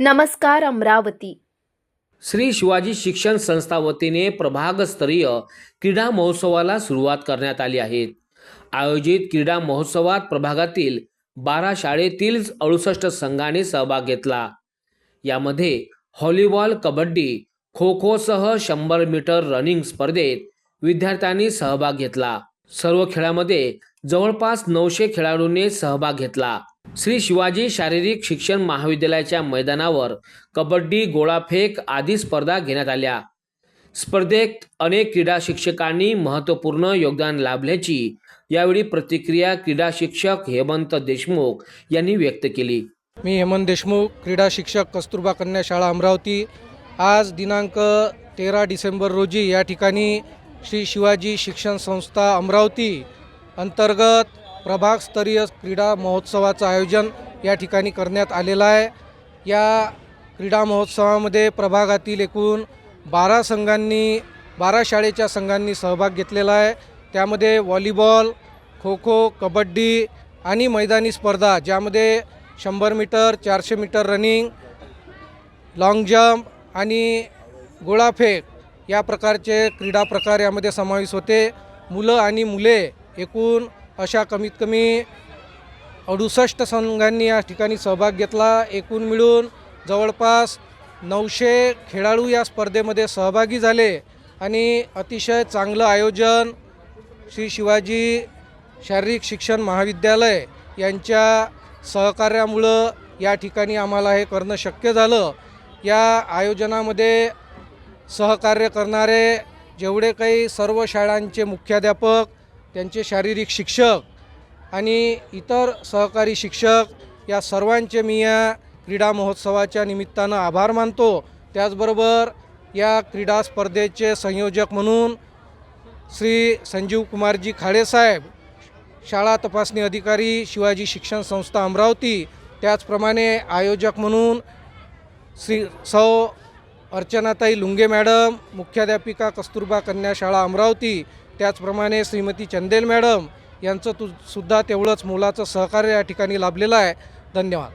नमस्कार अमरावती. श्री शिवाजी शिक्षण संस्था वतीने प्रभागस्तरीय क्रीडा महोत्सवाला सुरुवात करण्यात आली आहे. आयोजित क्रीडा महोत्सवात प्रभागातील बारा शाळेतील अडुसष्ट संघाने सहभाग घेतला. यामध्ये व्हॉलीबॉल कबड्डी खो खोसह शंभर मीटर रनिंग स्पर्धेत विद्यार्थ्यांनी सहभाग घेतला. सर्व खेळामध्ये जवळपास नऊशे खेळाडूंनी सहभाग घेतला. श्री शिवाजी शारीरिक शिक्षण महाविद्यालयाच्या मैदानावर कबड्डी गोळाफेक आदी स्पर्धा घेण्यात आल्या. स्पर्धेत अनेक क्रीडा शिक्षकांनी महत्त्वपूर्ण योगदान लाभल्याची यावेळी प्रतिक्रिया क्रीडा शिक्षक हेमंत देशमुख यांनी व्यक्त केली. मी हेमंत देशमुख क्रीडा शिक्षक कस्तुरबा कन्या शाळा अमरावती. आज दिनांक तेरा डिसेंबर रोजी या ठिकाणी श्री शिवाजी शिक्षण संस्था अमरावती अंतर्गत प्रभागस्तरीय क्रीडा महोत्सवाचं आयोजन या ठिकाणी करण्यात आलेलं आहे. या क्रीडा महोत्सवामध्ये प्रभागातील एकूण बारा संघांनी बारा शाळेच्या संघांनी सहभाग घेतलेला आहे. त्यामध्ये व्हॉलीबॉल खो खो कबड्डी आणि मैदानी स्पर्धा ज्यामध्ये शंभर मीटर चारशे मीटर रनिंग लाँग जम्प आणि गोळाफेक या प्रकारचे क्रीडा प्रकार यामध्ये समावेश होते. मुलं आणि मुले एकूण अशा कमीत कमी अडुसष्ट संघांनी या ठिकाणी सहभाग घेतला. एकूण मिळून जवळपास नऊशे खेळाडू या स्पर्धेमध्ये सहभागी झाले आणि अतिशय चांगलं आयोजन श्री शिवाजी शारीरिक शिक्षण महाविद्यालय यांच्या सहकार्यामुळं या ठिकाणी आम्हाला हे करणं शक्य झालं. या आयोजनामध्ये सहकार्य करणारे जेवढे काही सर्व शाळांचे मुख्याध्यापक त्यांचे शारीरिक शिक्षक आणि इतर सहकारी शिक्षक या सर्वांचे मी या क्रीडा महोत्सवाच्या निमित्तानं आभार मानतो. त्याचबरोबर या क्रीडा स्पर्धेचे संयोजक म्हणून श्री संजीव कुमारजी खाडेसाहेब शाळा तपासणी अधिकारी शिवाजी शिक्षण संस्था अमरावती त्याचप्रमाणे आयोजक म्हणून श्री सौ अर्चनाताई लुंगे मॅडम मुख्याध्यापिका कस्तुरबा कन्या शाळा अमरावती त्याचप्रमाणे श्रीमती चंदेल मॅडम यांचं तु सुद्धा तेवढंच मोलाचं सहकार्य या ठिकाणी लाभलेलं आहे. धन्यवाद.